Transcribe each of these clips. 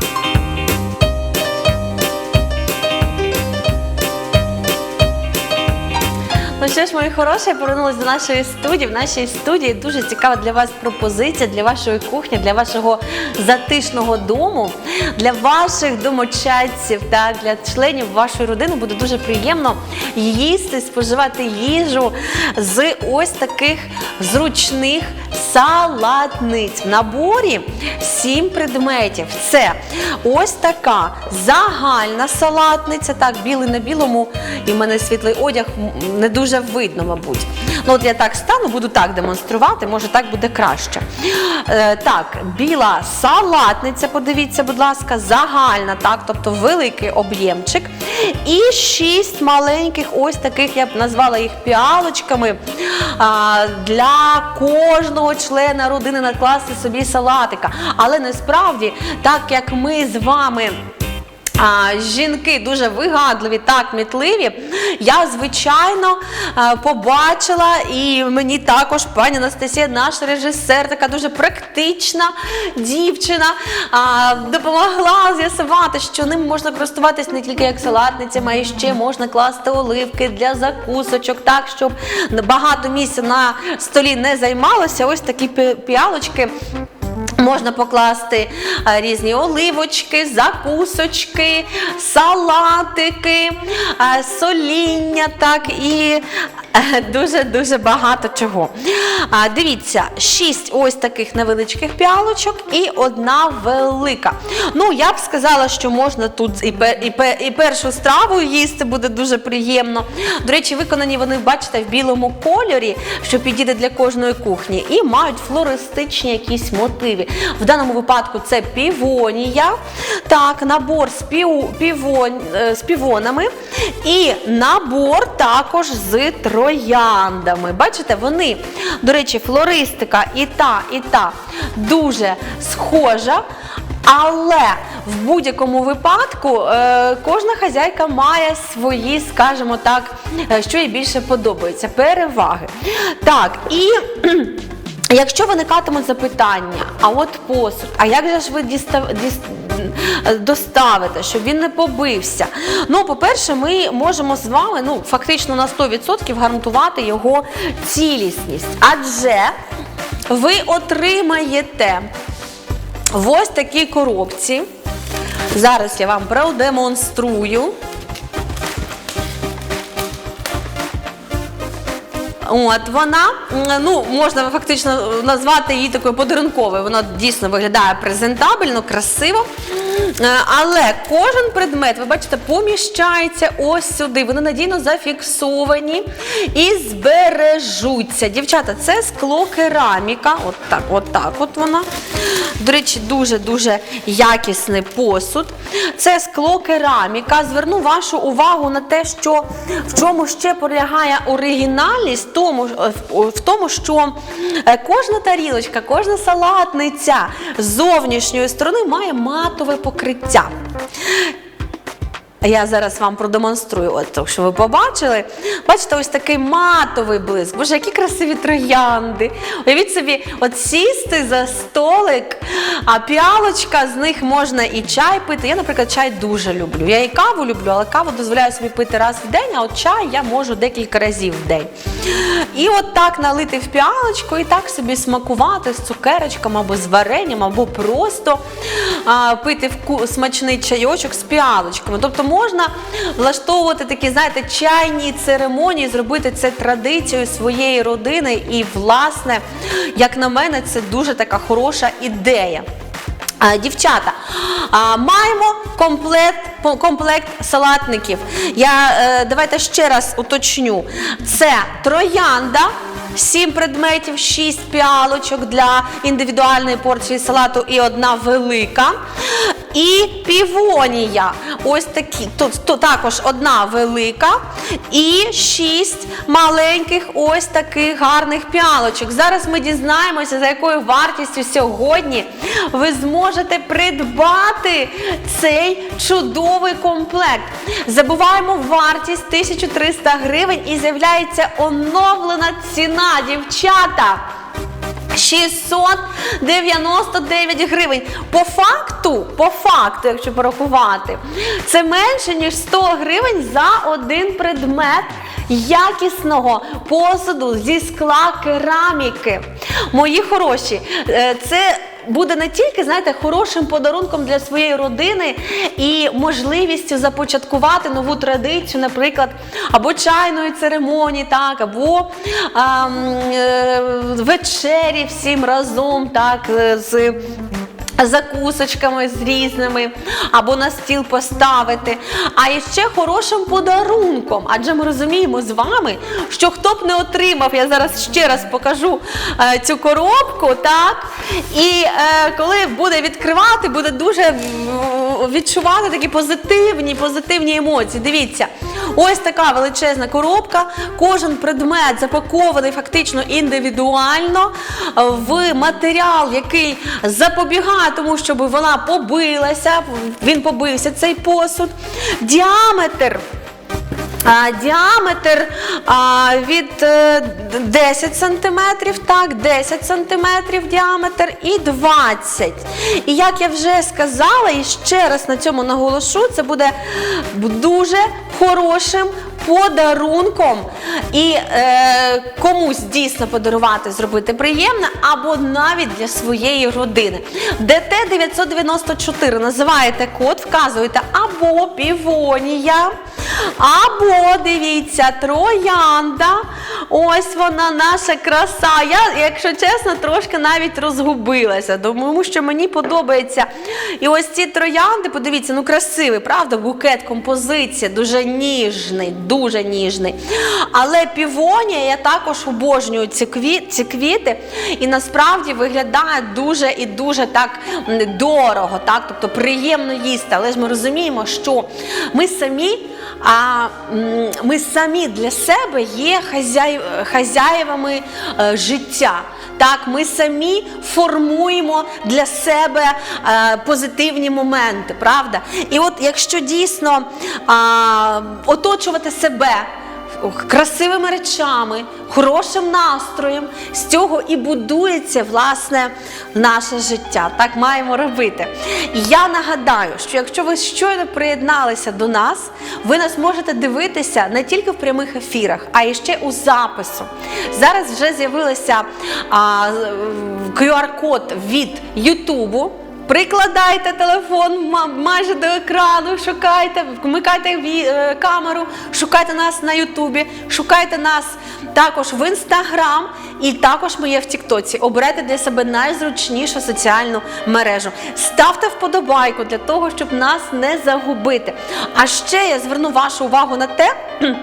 Bye. Ну що ж, мої хороші, я до нашої студії. В нашій студії дуже цікава для вас пропозиція для вашої кухні, для вашого затишного дому, для ваших домочадців та для членів вашої родини буде дуже приємно їсти, споживати їжу з ось таких зручних салатниць. В наборі сім предметів. Це ось така загальна салатниця, так, білий на білому, і в мене світлий одяг не дуже видно, мабуть. Ну, от я так стану, буду так демонструвати, може так буде краще. Е, так, біла салатниця, подивіться, будь ласка, загальна, так, тобто великий об'ємчик. І шість маленьких, ось таких, я б назвала їх піалочками. А, для кожного члена родини накласти собі салатика. Але насправді, так як ми з вами. А, жінки дуже вигадливі та кмітливі. Я, звичайно, е, побачила, і мені також пані Анастасія, наш режисер, така дуже практична дівчина, а, допомогла з'ясувати, що ним можна користуватись не тільки як салатницями, а й ще можна класти оливки для закусочок, так, щоб багато місця на столі не займалося. Ось такі пі- піалочки. Можна покласти е, різні оливочки, закусочки, салатики, е, соління, так і дуже-дуже багато чого. Дивіться, шість ось таких невеличких піалочок і одна велика. Ну, я б сказала, що можна тут і, пер, і, пер, і першу страву їсти буде дуже приємно. До речі, виконані вони, бачите, в білому кольорі, що підійде для кожної кухні, і мають флористичні якісь мотиви. В даному випадку це півонія, так, набор з, піу, півон, е, з півонами і набор також з трояндами. Бачите, вони, до речі, флористика і та, і та дуже схожа. Але в будь-якому випадку е, кожна хазяйка має свої, скажімо так, е, що їй більше подобається, переваги. Так, і Якщо виникатимуть запитання, а от посуд, а як же ж ви дістав, діс- доставите, щоб він не побився? Ну, по-перше, ми можемо з вами ну, фактично на 100% гарантувати його цілісність. Адже ви отримаєте в ось такій коробці. Зараз я вам продемонструю. От вона, ну можна фактично назвати її такою подарунковою. Вона дійсно виглядає презентабельно, красиво. Е, Але кожен предмет, ви бачите, поміщається ось сюди. Вони надійно зафіксовані і збережуться. Дівчата, це скло кераміка. От так, от так от вона. До речі, дуже-дуже якісний посуд. Це скло кераміка. Зверну вашу увагу на те, що в чому ще полягає оригінальність, тому, е, в- тому, що е, кожна тарілочка, кожна салатниця з зовнішньої сторони має матове покриття. Я зараз вам продемонструю, от, що ви побачили. Бачите, ось такий матовий блиск. Боже, які красиві троянди. Уявіть собі, от сісти за столик, а піалочка, з них можна і чай пити. Я, наприклад, чай дуже люблю. Я і каву люблю, але каву дозволяю собі пити раз в день, а от чай я можу декілька разів в день. І от так налити в піалочку і так собі смакувати з цукерочками або з варенням, або просто а, пити вку- смачний чайочок з піалочками. Тобто можна влаштовувати такі, знаєте, чайні церемонії, зробити це традицією своєї родини. І, власне, як на мене, це дуже така хороша ідея. Дівчата, маємо комплект, комплект салатників. Я е, давайте ще раз уточню. Це троянда, 7 предметів, 6 піалочок для індивідуальної порції салату і одна велика. І півонія. Ось такі. Тут, тут також одна велика і шість маленьких ось таких гарних піалочок. Зараз ми дізнаємося, за якою вартістю сьогодні ви зможете придбати цей чудовий комплект. Забуваємо вартість 1300 гривень і з'являється оновлена ціна, дівчата. 699 гривень. По факту, по факту, якщо порахувати, це менше, ніж 100 гривень за один предмет якісного посуду зі скла кераміки. Мої хороші, е, це буде не тільки, знаєте, хорошим подарунком для своєї родини і можливістю започаткувати нову традицію, наприклад, або чайної церемонії, так, або а, е, вечері всім разом, так, е, з закусочками з різними, або на стіл поставити. А іще хорошим подарунком. Адже ми розуміємо з вами, що хто б не отримав, я зараз ще раз покажу е, цю коробку, так? І е, коли буде відкривати, буде дуже відчувати такі позитивні, позитивні емоції. Дивіться, ось така величезна коробка. Кожен предмет запакований фактично індивідуально в матеріал, який запобігає тому, щоб вона побилася. Він побився цей посуд. Діаметр. А, діаметр а, від е, 10 сантиметрів, так, 10 сантиметрів діаметр і 20. І як я вже сказала, і ще раз на цьому наголошу, це буде дуже хорошим подарунком і е, комусь дійсно подарувати, зробити приємне, або навіть для своєї родини. ДТ 994 називаєте код, вказуєте або півонія, або дивіться, троянда. Ось вона наша краса. Я, якщо чесно, трошки навіть розгубилася, тому що мені подобається. І ось ці троянди, подивіться, ну красивий, правда? Букет, композиція, дуже ніжний, ніжний. Але півонія, я також обожнюю ці квіти, і насправді виглядає дуже і дуже так дорого, так? тобто приємно їсти. Але ж ми розуміємо, що ми самі. А ми самі для себе є хазяєвами е, життя. Так, ми самі формуємо для себе е, позитивні моменти, правда? І от якщо дійсно оточувати себе красивими речами, хорошим настроєм, з цього і будується власне наше життя. Так маємо робити. Я нагадаю, що якщо ви щойно приєдналися до нас, ви нас можете дивитися не тільки в прямих ефірах, а і ще у запису. Зараз вже з'явилася а, QR-код від Ютубу. Прикладайте телефон ма- майже до екрану, шукайте, вмикайте е, камеру, шукайте нас на Ютубі, шукайте нас також в Інстаграм і також ми є в Тіктоці. Оберете для себе найзручнішу соціальну мережу. Ставте вподобайку для того, щоб нас не загубити. А ще я зверну вашу увагу на те.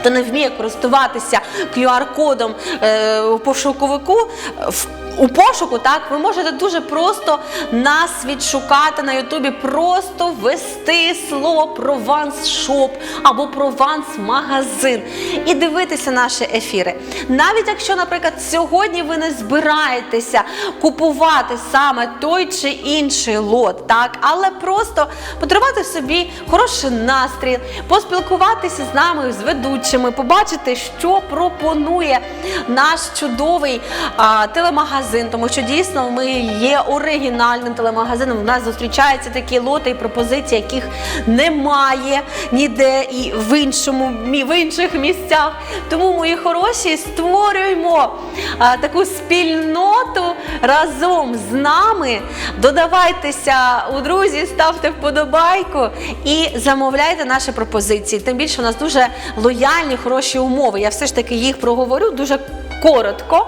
Хто не вміє користуватися QR-кодом е, пошуковику, в у пошуку, так, ви можете дуже просто нас відшукати на Ютубі, просто ввести слово Прованс Шоп або Прованс Магазин і дивитися наші ефіри. Навіть якщо, наприклад, сьогодні ви не збираєтеся купувати саме той чи інший лот, так, але просто подарувати собі хороший настрій, поспілкуватися з нами, з ведучими, побачити, що пропонує наш чудовий а, телемагазин, тому що дійсно ми є оригінальним телемагазином. У нас зустрічаються такі лоти і пропозиції, яких немає ніде і в іншому в інших місцях. Тому, мої хороші, створюємо а, таку спільноту разом з нами. Додавайтеся у друзі, ставте вподобайку і замовляйте наші пропозиції. Тим більше у нас дуже лояльні, хороші умови. Я все ж таки їх проговорю дуже коротко,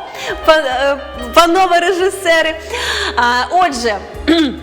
е, панове режисери. Отже.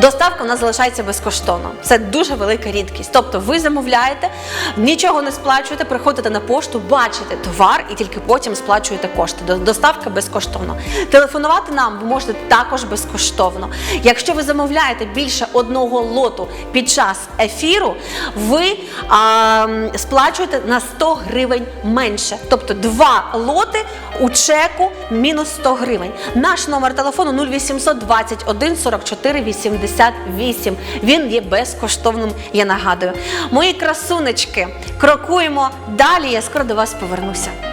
Доставка у нас залишається безкоштовно. Це дуже велика рідкість. Тобто ви замовляєте, нічого не сплачуєте, приходите на пошту, бачите товар і тільки потім сплачуєте кошти. До- Доставка безкоштовно. Телефонувати нам ви можете також безкоштовно. Якщо ви замовляєте більше одного лоту під час ефіру, ви а, сплачуєте на 100 гривень менше. Тобто два лоти у чеку мінус 100 гривень. Наш номер телефону 0800 21 44 88. Він є безкоштовним, я нагадую. Мої красунечки, крокуємо далі. Я скоро до вас повернуся.